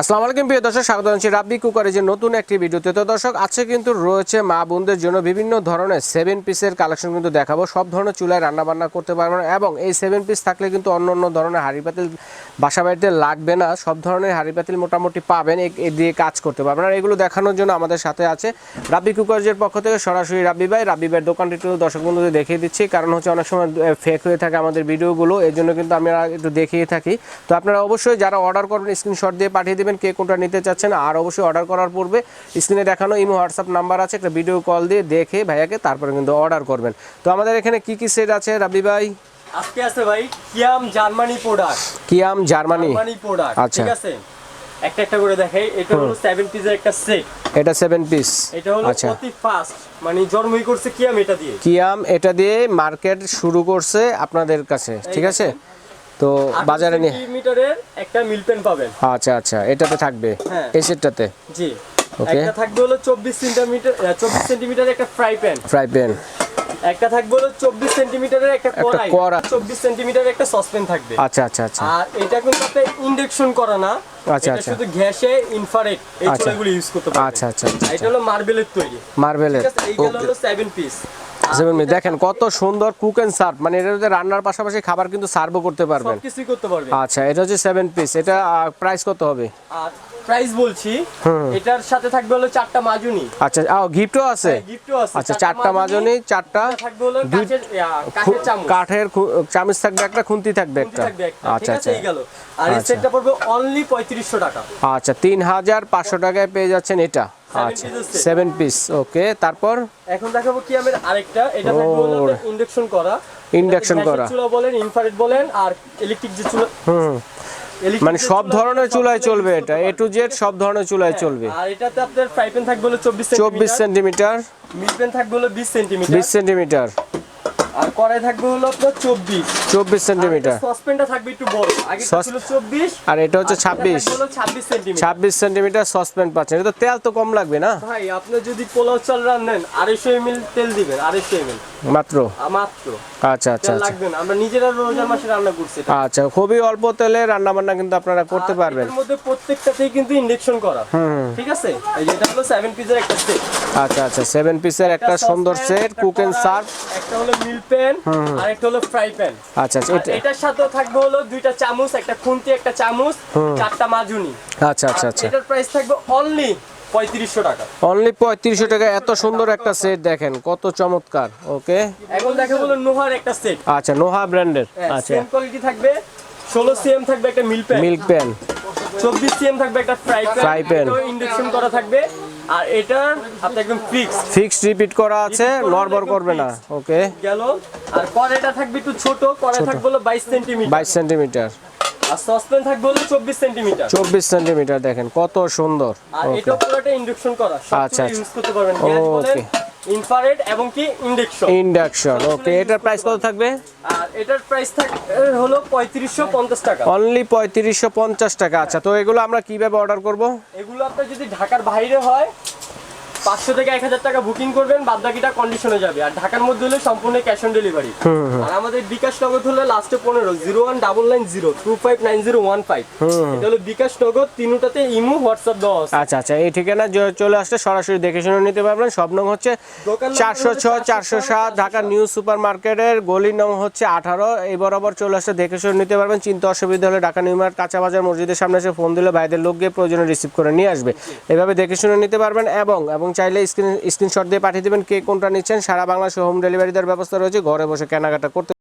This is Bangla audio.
আসসালামু আলাইকুম, প্রিয় দর্শক, স্বাগত জানাচ্ছি রাব্বি কুকারের নতুন একটি ভিডিওতে। তো দর্শক, আজকে কিন্তু রয়েছে মা বোনদের জন্য বিভিন্ন ধরনের সেভেন পিসের কালেকশন কিন্তু দেখাবো। সব ধরনের চুলায় রান্না বান্না করতে পারবেন এবং এই সেভেন পিস থাকলে কিন্তু অন্য অন্য ধরনের হাঁড়ি পাতিল বাসা বাড়িতে লাগবে না। সব ধরনের হাঁড়ি পাতিল মোটামুটি পাবেন, এ- দিয়ে কাজ করতে পারবেন। আর এগুলো দেখানোর জন্য আমাদের সাথে আছে রাব্বি কুকারের পক্ষ থেকে সরাসরি রাব্বি ভাই। রাব্বি ভাইয়ের দোকানটি একটু দর্শক বন্ধুদের দেখিয়ে দিচ্ছি, কারণ হচ্ছে অনেক সময় ফেক হয়ে থাকে আমাদের ভিডিওগুলো এই জন্য কিন্তু আমরা একটু দেখিয়ে থাকি। তো আপনারা অবশ্যই যারা অর্ডার করবেন স্ক্রিনশট দিয়ে পাঠিয়ে দেবেন কে কোনটা নিতে চাচ্ছেন। আর অবশ্যই অর্ডার করার পূর্বে স্ক্রিনে দেখানো ইমো হোয়াটসঅ্যাপ নাম্বার আছে একটা ভিডিও কল দিয়ে দেখে ভাইয়াকে তারপরে কিন্তু অর্ডার করবেন। তো আমাদের এখানে কি কি সেট আছে রাব্বি ভাই? আজকে আছে ভাই Kiam Germany product Kiam Germany. Germany product আচ্ছা। ঠিক আছে? একটা একটা করে দেখাই এটা হলো সেভেন পিসের একটা সেট এটা সেভেন পিস এটা হলো আচ্ছা। মানে জন্মই করছে কিয়াম এটা দিয়ে। কিয়াম এটা দিয়ে মার্কেট শুরু করছে আপনাদের কাছে ঠিক আছে? তো বাজারে নিয়ে মিটারের একটা মিল পেন পাবেন। আচ্ছা আচ্ছা এটাতে থাকবে? হ্যাঁ। এই সেটটাতে? জি। Okay. একটা থাকবে হলো চব্বিশ সেন্টিমিটার চব্বিশ সেন্টিমিটার একটা ফ্রাই প্যান ফ্রাই প্যান একটা থাকবে হলো চব্বিশ সেন্টিমিটারের একটা কড়াই। কড়াই। চব্বিশ সেন্টিমিটারের একটা সসপ্যান থাকবে। আচ্ছা আচ্ছা আচ্ছা। আর এটা কিন্তু আপনার ইন্ডাকশন করা না। আচ্ছা, আচ্ছা। শুধু গ্যাসে ইনফ্রারেড এই আচ্ছা। চুলাগুলো ইউজ করতে পারবেন। আচ্ছা, আচ্ছা, আচ্ছা, এটা হলো মার্বেলের তৈরি। মার্বেলের এইগুলো হলো সেভেন পিস সেভেন মিনিট দেখেন কত সুন্দর কুক এন্ড সার্ভ মানে এটাতে রান্নার পাশাপাশি খাবার কিন্তু সার্ভও করতে পারবেন। সবকিছুই করতে পারবেন। আচ্ছা এটা হচ্ছে সেভেন পিস এটা প্রাইস কত হবে? প্রাইস বলছি এটার সাথে থাকবে হলো চারটা মাজুনি। আচ্ছা আও গিফটও আছে? গিফটও আছে। আচ্ছা চারটা মাজনি চারটা থাকবে হলো কাঠের কাঠের চামচ। কাঠের চামচ থাকবে একটা খুন্তি থাকবে একটা। আচ্ছা আচ্ছা। গেল। আর এই আচ্ছা। সেটটা পড়বে অনলি পঁয়ত্রিশশো টাকা। আচ্ছা তিন হাজার পাঁচশো টাকায় পেয়ে যাচ্ছেন এটা। আচ্ছা সেভেন পিস ওকে তারপর? এখন দেখাবো কি আমার আরেকটা। এটা। ইন্ডাকশন করা। ইন্ডাকশন করা। চুলা বলেন ইনফ্রারেড বলেন আর ইলেকট্রিক যে চুলা হুম। মানে সব ধরনের চুলাই চুলায় চুলায় চলবে এটা এ টু জেড সব ধরনের চুলায় চলবে। আর এটাতে আপনার ফ্রাই প্যান থাকবে হলো চব্বিশ চব্বিশ সেন্টিমিটার সেন্টিমিটার মিল প্যান থাকবে হলো বিশ সেন্টিমিটার বিশ সেন্টিমিটার আর কড়াই থাকবে হলো আপনার চব্বিশ। চব্বিশ সেন্টিমিটার সসপেনটা থাকবে একটু বড়। আগে ছিল চব্বিশ আর এটা হচ্ছে ছাব্বিশ। হলো ছাব্বিশ সেন্টিমিটার ছাব্বিশ সেন্টিমিটার সসপ্যান পাচ্ছেন। এটা তেল তো কম লাগবে না? ভাই আপনি যদি পোলাও চাল রান্নেন আড়াইশো ml তেল দিবেন আড়াইশো এমএল। মাত্র? মাত্র। আচ্ছা আচ্ছা আচ্ছা। লাগবে না আমরা নিজেরা রোজার মাসে রান্না করছি আচ্ছা খুবই অল্প তেলে রান্না বান্না কিন্তু আপনারা করতে পারবেন। এটার মধ্যে প্রত্যেকটাতেই কিন্তু ইন্ডাকশন করা। ঠিক আছে? এই যেটা হলো সেভেন পিসের একটা সেট আচ্ছা আচ্ছা সেভেন পিসের একটা সুন্দর সেট কুক এন্ড সার্ভ একটা হলো মিল প্যান আর একটা হলো ফ্রাই প্যান আচ্ছা আচ্ছা এটার সাথেও থাকবে হলো দুইটা চামচ একটা খুন্তি একটা চামচ চারটা মাজুনি। আচ্ছা আচ্ছা আচ্ছা। এটার প্রাইস থাকবে অনলি পঁয়ত্রিশশো টাকা। অনলি পঁয়ত্রিশশো টাকা এত সুন্দর একটা সেট দেখেন কত চমৎকার ওকে এখন দেখা নোহার একটা সেট আচ্ছা নোহা ব্র্যান্ডের আচ্ছা। সেম কোয়ালিটি থাকবে ষোলো সিএম থাকবে একটা মিল প্যান মিল্ক প্যান চব্বিশ সিএম থাকবে একটা ফ্রাই প্যান pan। ইন্ডাকশন করা থাকবে। আর এটার আপনি একদম ফিক্স রিপিট করা আছে নড়বড় করবে না ওকে গেল। আর কড়াইটা থাকবে একটু ছোট কড়াই থাকবে হলো বাইশ সেন্টিমিটার বাইশ সেন্টিমিটার আর সসপ্যান থাকবে হলো চব্বিশ সেন্টিমিটার। চব্বিশ সেন্টিমিটার দেখেন কত সুন্দর। আর এটা পুরোটা ইন্ডাকশন করা আচ্ছা, আচ্ছা। ইউজ করতে পারবেন। গ্যাস বলেন ইনফ্রারেড এবং কি ইন্ডাকশন ইন্ডাকশন ওকে এটার প্রাইস কত থাকবে? আর এটার প্রাইস থাকবে হলো পঁয়ত্রিশশো পঞ্চাশ টাকা। অনলি পঁয়ত্রিশশো পঞ্চাশ টাকা। আচ্ছা তো এগুলো আমরা কীভাবে অর্ডার করব? এগুলো আপনার যদি ঢাকার বাইরে হয় পাঁচশো থেকে এক হাজার টাকা বুকিং করবেন বাদ বাকিটা কন্ডিশনে যাবে। আর ঢাকার মধ্যে হলে সম্পূর্ণ ক্যাশ অন ডেলিভারি আর আমাদের বিকাশ নগদ হলে লাস্টে পনেরো zero one double nine zero two five nine zero one five এটা হলো বিকাশ নগদ তিনটাতে ইমো হোয়াটসঅ্যাপ দেওয়া আচ্ছা আচ্ছা এই ঠিকানা চলে আসলে সরাসরি দেখে শুনে নিতে পারবেন। সব নং হচ্ছে চারশো ছয় চারশো সাত ঢাকা নিউ সুপার মার্কেটের গলির নং হচ্ছে আঠারো। এই বরাবর চলে আসলে দেখে শুনে নিতে পারবেন। চিন্তা অসুবিধা হলে ঢাকা নিউ মার্কেট কাঁচা বাজার মসজিদের সামনে এসে ফোন দিলে ভাইদের লোক গিয়ে প্রয়োজনে রিসিভ করে নিয়ে আসবে। এভাবে দেখে শুনে নিতে পারবেন এবং এবং চাইলে স্ক্রিন, স্ক্রিনশট দিয়ে পাঠিয়ে দেবেন কে কোনটা নিচ্ছেন। সারা বাংলাদেশে হোম ডেলিভারি দেওয়ার ব্যবস্থা রয়েছে। ঘরে বসে কেনাকাটা করতে